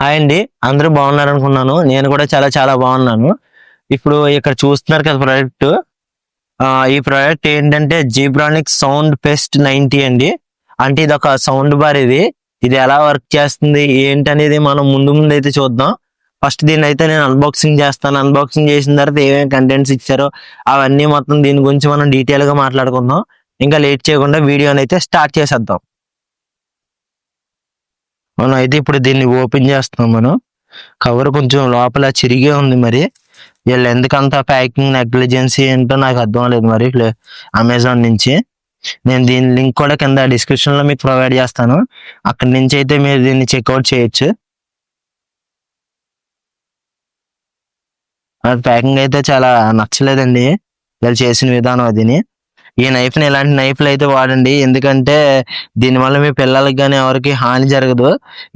Hi అండి. అందరూ బాగున్నారు అనుకున్నాను నేను కూడా చాలా చాలా బాగున్నాను. ఇప్పుడు ఇక్కడ చూస్తున్నారు కదా ప్రోడక్ట్ ఈ ప్రోడక్ట్ ఏంటంటే జీబ్రానిక్ సౌండ్ పెస్ట్ నైంటీ అండి. అంటే ఇది ఒక సౌండ్ బార్ ఇది. ఇది ఎలా వర్క్ చేస్తుంది ఏంటి అనేది మనం ముందు ముందు అయితే చూద్దాం. ఫస్ట్ దీన్ని అయితే నేను అన్బాక్సింగ్ చేస్తాను. అన్బాక్సింగ్ చేసిన తర్వాత ఏమేమి కంటెంట్స్ ఇచ్చారో అవన్నీ మొత్తం దీని గురించి మనం డీటెయిల్గా మాట్లాడుకుందాం. ఇంకా లేట్ చేయకుండా వీడియోని అయితే స్టార్ట్ చేసేద్దాం. మనం అయితే ఇప్పుడు దీన్ని ఓపెన్ చేస్తున్నాం మనం. కవర్ కొంచెం లోపల చిరిగే ఉంది మరి. వీళ్ళు ఎందుకంత ప్యాకింగ్ నెగ్లిజెన్సీ ఏంటో నాకు అర్థం లేదు మరి అమెజాన్ నుంచి. నేను దీని లింక్ కూడా కింద డిస్క్రిప్షన్లో మీకు ప్రొవైడ్ చేస్తాను. అక్కడి నుంచి అయితే మీరు దీన్ని చెక్అవుట్ చేయొచ్చు. ప్యాకింగ్ అయితే చాలా నచ్చలేదండి. వీళ్ళు చేసిన విధానం అదిని. ఈ నైఫ్ని ఇలాంటి నైఫ్లు అయితే వాడండి. ఎందుకంటే దీనివల్ల మీ పిల్లలకి కానీ ఎవరికి హాని జరగదు.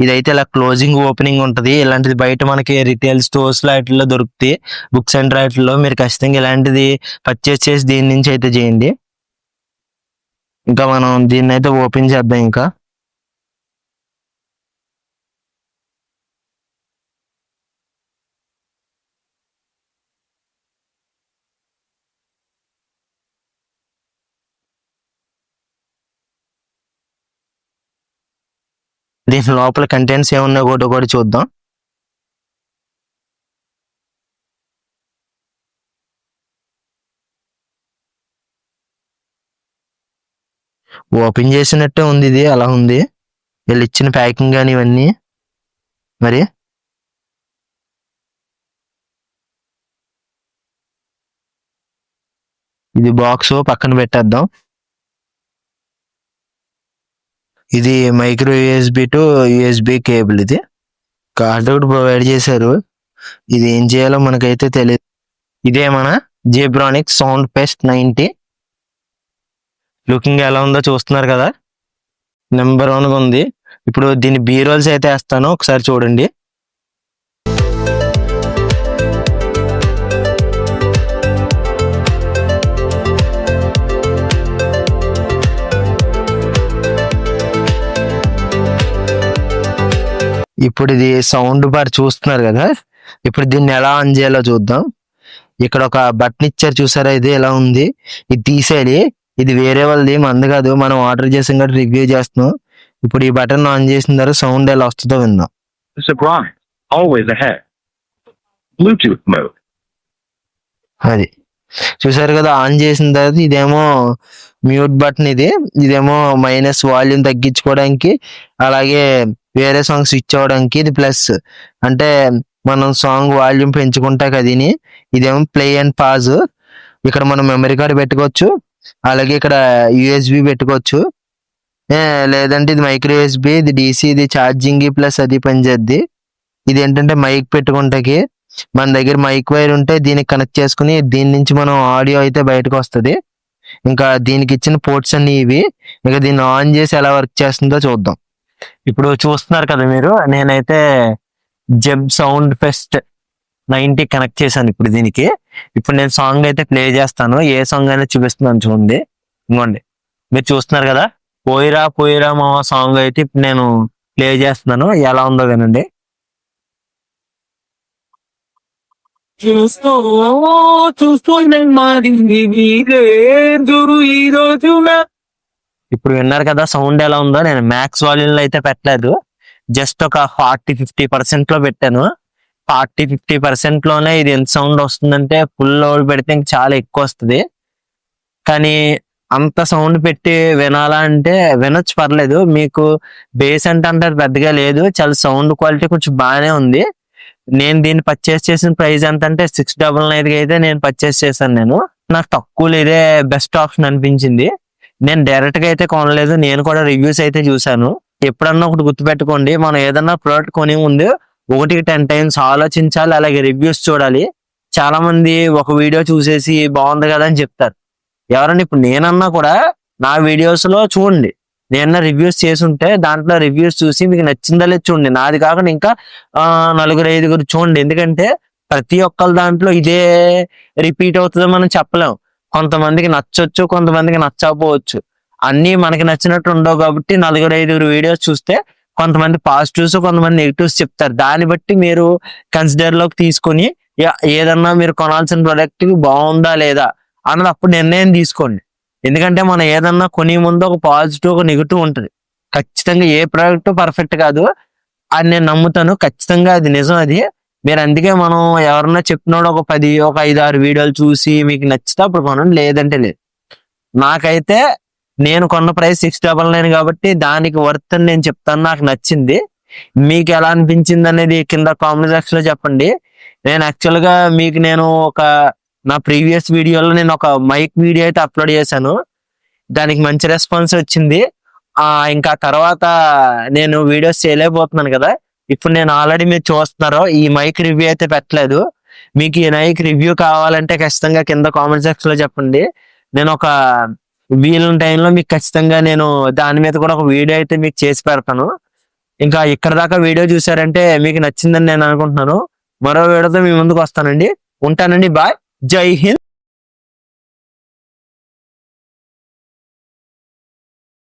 ఇదైతే ఇలా క్లోజింగ్ ఓపెనింగ్ ఉంటుంది. ఇలాంటిది బయట మనకి రిటైల్ స్టోర్స్లో వాటిల్లో దొరుకుతాయి. బుక్ సెంటర్ వాటిల్లో మీరు ఖచ్చితంగా ఇలాంటిది పర్చేస్ చేసి దీని నుంచి అయితే చేయండి. ఇంకా మనం దీన్ని అయితే ఓపెన్ చేద్దాం ఇంకా. దీని లోపల కంటెంట్స్ ఏమున్నాయో కూడా కూడా చూద్దాం. ఓపెన్ చేసినట్టే ఉంది ఇది అలా ఉంది. వీళ్ళు ఇచ్చిన ప్యాకింగ్ కానీ ఇవన్నీ. మరి? ఇది బాక్స్ పక్కన పెట్టేద్దాం. ఇది micro USB to USB cable ఇది. కార్డ్ ఒకటి ప్రొవైడ్ చేశారు. ఇది ఏం చేయాలో మనకైతే తెలియదు ఇదే మన Zebronic sound fest ninety looking ఎలా ఉందో చూస్తున్నారు కదా? నెంబర్ వన్గా ఉంది. ఇప్పుడు దీని బీరోల్స్ అయితే వేస్తాను. ఒకసారి చూడండి. ఇప్పుడు ఇది సౌండ్ బార్ చూస్తున్నారు కదా? ఇప్పుడు దీన్ని ఎలా ఆన్ చేయాలో చూద్దాం. ఇక్కడ ఒక బటన్ ఇచ్చారు చూసారా? ఇది ఎలా ఉంది? ఇది తీసేయాలి ఇది వేరే వాళ్ళది మంది కాదు. మనం ఆర్డర్ చేసాం కాబట్టి రివ్యూ చేస్తున్నాం. ఇప్పుడు ఈ బటన్ ఆన్ చేసిన తర్వాత సౌండ్ ఎలా వస్తుందో విందాం. అది. చూసారు కదా ఆన్ చేసిన తర్వాత ఇదేమో మ్యూట్ బటన్ ఇది. ఇదేమో మైనస్ వాల్యూమ్ తగ్గించుకోవడానికి అలాగే వేరే సాంగ్ స్విచ్ అవ్వడానికి ఇది ప్లస్ అంటే మనం సాంగ్ వాల్యూమ్ పెంచుకుంటా కదిని ఇదేమో ప్లే అండ్ పాజ్ ఇక్కడ మనం మెమరీ కార్డ్ పెట్టుకోవచ్చు. అలాగే ఇక్కడ యూఎస్బి పెట్టుకోవచ్చు. లేదంటే ఇది మైక్రో యూఎస్బి ఇది డిసి ఇది ఛార్జింగ్ ప్లస్ అది పనిచేద్ది. ఇది ఏంటంటే మైక్ పెట్టుకుంటాకి. మన దగ్గర మైక్ వైర్ ఉంటే దీనికి కనెక్ట్ చేసుకుని దీని నుంచి మనం ఆడియో అయితే బయటకు వస్తుంది. ఇంకా దీనికి ఇచ్చిన పోర్ట్స్ అన్ని ఇవి. ఇంకా దీన్ని ఆన్ చేసి ఎలా వర్క్ చేస్తుందో చూద్దాం. ఇప్పుడు చూస్తున్నారు కదా మీరు నేనైతే Zeb sound fest ninety connect చేశాను ఇప్పుడు దీనికి. ఇప్పుడు నేను సాంగ్ అయితే ప్లే చేస్తాను. ఏ సాంగ్ అయినా చూపిస్తున్నాను చూడండి. ఇంకోండి మీరు చూస్తున్నారు కదా? పోయిరా పోయిరా మామ సాంగ్ అయితే ఇప్పుడు నేను ప్లే చేస్తున్నాను. ఎలా ఉందో వినండి. చూస్తూ చూస్తూ మారింది మీరే. ఈరోజు ఈ రోజు ఇప్పుడు విన్నారు కదా సౌండ్ ఎలా ఉందో. నేను మ్యాక్స్ వాల్యూమ్లో అయితే పెట్టలేదు. జస్ట్ ఒక ఫార్టీ ఫిఫ్టీ పర్సెంట్లో పెట్టాను. ఫార్టీ ఫిఫ్టీ పర్సెంట్లోనే ఇది ఎంత సౌండ్ వస్తుందంటే ఫుల్ లోడ్ పెడితే ఇంకా చాలా ఎక్కువ వస్తుంది. కానీ అంత సౌండ్ పెట్టి వినాలా అంటే వినొచ్చు పర్లేదు. మీకు బేస్ అంటే అంత పెద్దగా లేదు. చాలా సౌండ్ క్వాలిటీ కొంచెం బాగానే ఉంది. నేను దీన్ని పర్చేస్ చేసిన ప్రైస్ ఎంత అంటే సిక్స్ డబల్ నైన్ అయితే నేను పర్చేస్ చేశాను నేను. నాకు తక్కువ ఇదే బెస్ట్ ఆప్షన్ అనిపించింది. నేను డైరెక్ట్గా అయితే కొనలేదు నేను కూడా రివ్యూస్ అయితే చూసాను ఎప్పుడన్నా ఒకటి గుర్తుపెట్టుకోండి మనం ఏదన్నా ప్రోడక్ట్ కొని ముందు ఒకటికి టెన్ టైమ్స్ ఆలోచించాలి అలాగే రివ్యూస్ చూడాలి. చాలా మంది ఒక వీడియో చూసేసి బాగుంది కదా అని చెప్తారు. ఎవరన్నా ఇప్పుడు నేనన్నా కూడా నా వీడియోస్లో చూడండి. నేను రివ్యూస్ చేసుంటే దాంట్లో రివ్యూస్ చూసి మీకు నచ్చిందా లేదు చూడండి. నాది కాకుండా ఇంకా నలుగురు ఐదుగురు చూడండి. ఎందుకంటే ప్రతి ఒక్కరి దాంట్లో ఇదే రిపీట్ అవుతుందో మనం చెప్పలేం. కొంతమందికి నచ్చొచ్చు కొంతమందికి నచ్చకపోవచ్చు. అన్నీ మనకి నచ్చినట్టు ఉండవు కాబట్టి నలుగురు ఐదుగురు వీడియోస్ చూస్తే కొంతమంది పాజిటివ్స్ కొంతమంది నెగిటివ్స్ చెప్తారు. దాన్ని బట్టి మీరు కన్సిడర్లోకి తీసుకొని ఏదన్నా మీరు కొనాల్సిన ప్రొడక్ట్ బాగుందా లేదా అన్నది అప్పుడు నిర్ణయం తీసుకోండి. ఎందుకంటే మనం ఏదన్నా కొని ముందు ఒక పాజిటివ్ ఒక నెగిటివ్ ఉంటుంది. ఖచ్చితంగా ఏ ప్రోడక్ట్ పర్ఫెక్ట్ కాదు అని నేను నమ్ముతాను. ఖచ్చితంగా అది నిజం అది. మీరు అందుకే మనం ఎవరన్నా చెప్తున్నాడు ఒక పది ఒక ఐదు ఆరు వీడియోలు చూసి మీకు నచ్చితే అప్పుడు కొనండి లేదంటే లేదు. నాకైతే నేను కొన్న ప్రైస్ సిక్స్ డబల్ నైన్ కాబట్టి దానికి వర్త్ అని నేను చెప్తాను నాకు నచ్చింది. మీకు ఎలా అనిపించింది అనేది కింద కామెంట్ సెక్షన్లో చెప్పండి. నేను యాక్చువల్గా మీకు నేను ఒక నా ప్రీవియస్ వీడియోలో నేను ఒక మైక్ వీడియో అయితే అప్లోడ్ చేశాను. దానికి మంచి రెస్పాన్స్ వచ్చింది. ఇంకా తర్వాత నేను వీడియోస్ చేయలేకపోతున్నాను కదా. ఇప్పుడు నేను ఆల్రెడీ మీరు చూస్తున్నారు ఈ మైక్ రివ్యూ అయితే పెట్టలేదు. మీకు ఈ మైక్ రివ్యూ కావాలంటే ఖచ్చితంగా కింద కామెంట్ సెక్షన్లో చెప్పండి. నేను ఒక వీలున్న టైంలో మీకు ఖచ్చితంగా నేను దాని మీద కూడా ఒక వీడియో అయితే మీకు చేసి పెడతాను. ఇంకా ఇక్కడ దాకా వీడియో చూసారంటే మీకు నచ్చిందని నేను అనుకుంటున్నాను. మరో వీడియోతో మీ ముందుకు వస్తానండి. ఉంటానండి. బాయ్. జై హింద్.